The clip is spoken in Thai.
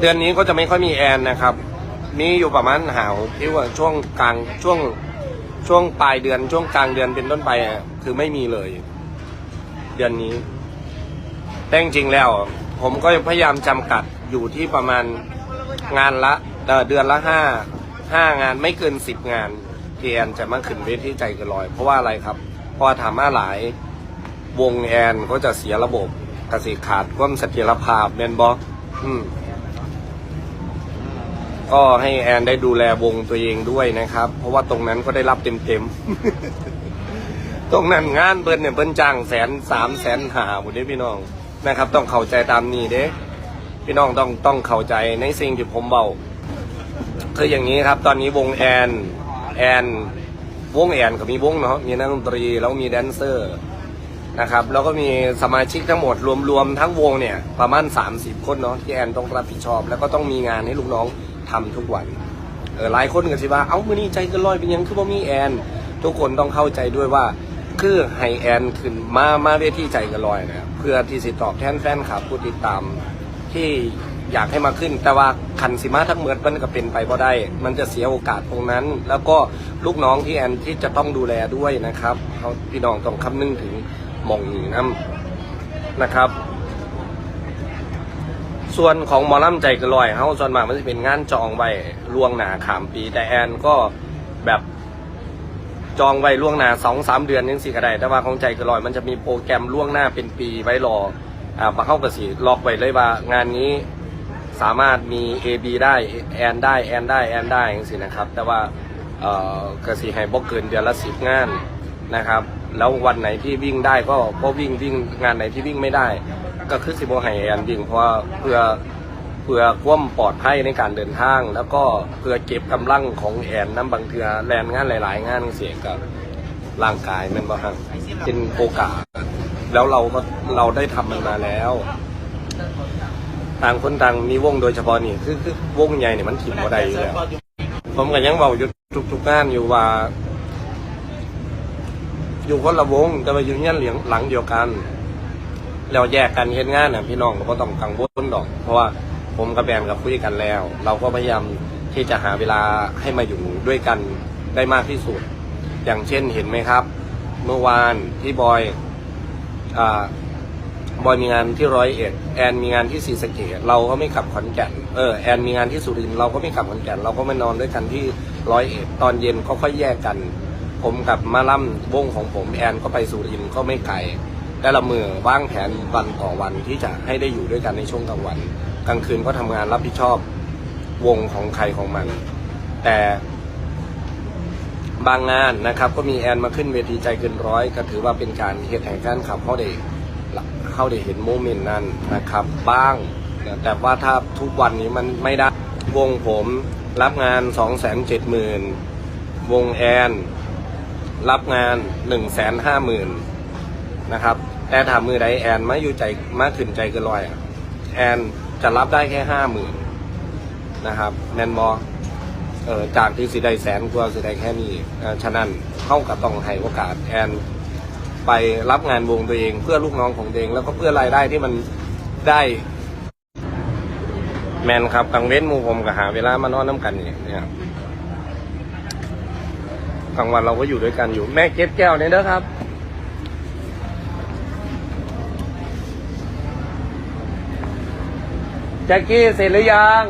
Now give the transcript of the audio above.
เดือนนี้ก็จะไม่ค่อยมีแอนนะครับ มีอยู่ประมาณหาวที่ว่าช่วงกลางช่วงช่วงปลายเดือนช่วงกลางเดือนเป็นต้นไปอะคือไม่มีเลย เดือนนี้ แต่จริงๆแล้ว ผมก็พยายามจำกัดอยู่ที่ประมาณงานละเอ่เดือนละห้าห้างานไม่เกินสิบงานที่แอนจะมาขึ้นเวทีใจเกินลอย เพราะว่าอะไรครับ เพราะถามมาหลายวงแอนก็จะเสียระบบกระสิขาดความเสถียรภาพแมนบออืม ก็ให้แอนได้ดูแลวงตัวเองด้วยนะครับ เพราะว่าตรงนั้นก็ได้รับเต็มๆ ตรงนั้นงานเบิ้ลเนี่ยเบิ้ลจ้างแสนสามแสนหาหมดนี้พี่น้องนะครับ ต้องเข้าใจตามนี้เด้พี่น้องต้องต้องเข้าใจในสิ่งที่ผมเบาคืออย่างนี้ครับ ตอนนี้วงแอนแอนวงแอนก็มีวงเนาะมีนักดนตรีแล้วมีแดนเซอร์นะครับแล้วก็มีสมาชิกทั้งหมดรวมๆทั้งวงเนี่ยประมาณ 30 คนเนาะที่แอนต้องรับผิดชอบ แล้วก็ต้องมีงานให้ลูกน้อง ทำทุกวันเออหลายคนก็สิว่าเอ้ามือนี้ใจกันลอยเป็นหยังคือบ่มีแอน ทุกคนต้องเข้าใจด้วยว่าคือให้แอนขึ้นมามาเวทีใจกันลอยนะครับเพื่อที่สิตอบแทนแฟนคลับผู้ติดตามที่อยากให้มาขึ้น แต่ว่าคันสิมาทั้งเมือมันก็เป็นไปก็ได้ มันจะเสียโอกาสตรงนั้น แล้วก็ลูกน้องที่แอนที่จะต้องดูแลด้วยนะครับเขาพี่น้องต้องคำนึงถึงมองนี้นะนะครับ ส่วนของหมอลำใจกระลอยเฮาส่วนมากมันจะเป็นงานจองไว้ล่วงหน้าขามปีแต่แอนก็แบบจองไว้ล่วงหน้าสองสามเดือนยังสิก็ได้แต่ว่าของใจกระลอย มันจะมีโปรแกรมล่วงหน้าเป็นปีไว้รออ่าปะเข้ากระสีล็อกไว้เลยว่างานนี้สามารถมี A B ได้แอนได้แอนได้แอนได้ย่างสินะครับ แต่ว่าเอ่อกระสีให้บ่เกินเดือนละสิบงานนะครับ แล้ววันไหนที่วิ่งได้ก็ก็วิ่งวิ่งงานไหนที่วิ่งไม่ได้ ก็คือสิบให้แอนวิ่งเพราะว่าเพื่อเพื่อความปลอดภัยในการเดินทาง แล้วก็เพื่อเก็บกำลังของแอนน้ำบางเทือแลนงานหลาย ๆ งานเสียกับร่างกายมันบ่ฮะเป็นโอกาส แล้วเราก็เราได้ทำมันมาแล้ว ต่างคนต่างมีวงโดยเฉพาะนี่คือคือวงใหญ่เนี่ยมันถิ่มบ่ได้อยู่แล้วผมก็ยังบอกอยู่ทุกๆงานอยู่ว่า อยู่คนละวงแต่ว่าอยู่เงี้ยหลังเดียวกัน แล้วแยกกันเฮ็ดงานน่ะพี่น้องก็ต้องกังวลดอก เพราะว่าผมกับแบมกับคุยกันแล้ว เราก็พยายามที่จะหาเวลาให้มาอยู่ด้วยกันได้มากที่สุด อย่างเช่นเห็นไหมครับ เมื่อวานที่บอยอ่าบอยมีงานที่ร้อยเอ็ดแอนมีงานที่ศรีสะเกษเราก็ไม่กลับขอนแก่นเออแอนมีงานที่สุรินทร์เราก็ไม่กลับขอนแก่นเราก็มานอนด้วยกันที่ร้อยเอ็ดตอนเย็นก็ค่อยแยกกัน ผมกับมาล่ำวงของผมแอนก็ไปสุรินทร์ก็ไม่ไกล แต่ละเมือวางแผนวันต่อวันที่จะให้ได้อยู่ด้วยกันในช่วงกลางวัน กลางคืนก็ทำงานรับผิดชอบวงของใครของมัน แต่บางงานนะครับ ก็มีแอนมาขึ้นเวทีใจเกินร้อยก็ถือว่าเป็นการเหตุแห่งการขับเขาได้เข้าได้เห็นโมเมนต์นั้นนะครับ บ้าง แต่ว่าถ้าทุกวันนี้มันไม่ได้วงผมรับงานสองแสนเจ็ดหมื่นวงแอน รับงานหนึ่งแสนห้าหมื่นนะครับ แต่ถามมือใดแอนมาอยู่ใจมาขึ้นใจเกินร้อยอะแอนจะรับได้แค่ห้าหมื่นนะครับแมนบอเออจากที่สิได้แสนกว่าสิได้แค่นี้ฉะนั้นเข้ากับต้องให้โอกาสแอนไปรับงานวงตัวเองเพื่อลูกน้องของตัวเองแล้วก็เพื่อรายได้ที่มันได้ แมนครับกลางเว้นมูผมก็หาเวลามานอนน้ำกันนี่เนี่ยกลางวันเราก็อยู่ด้วยกันอยู่แม่เก็บแก้วเนี่ยเด้อครับ แจ็คกี้เสร็จหรือยัง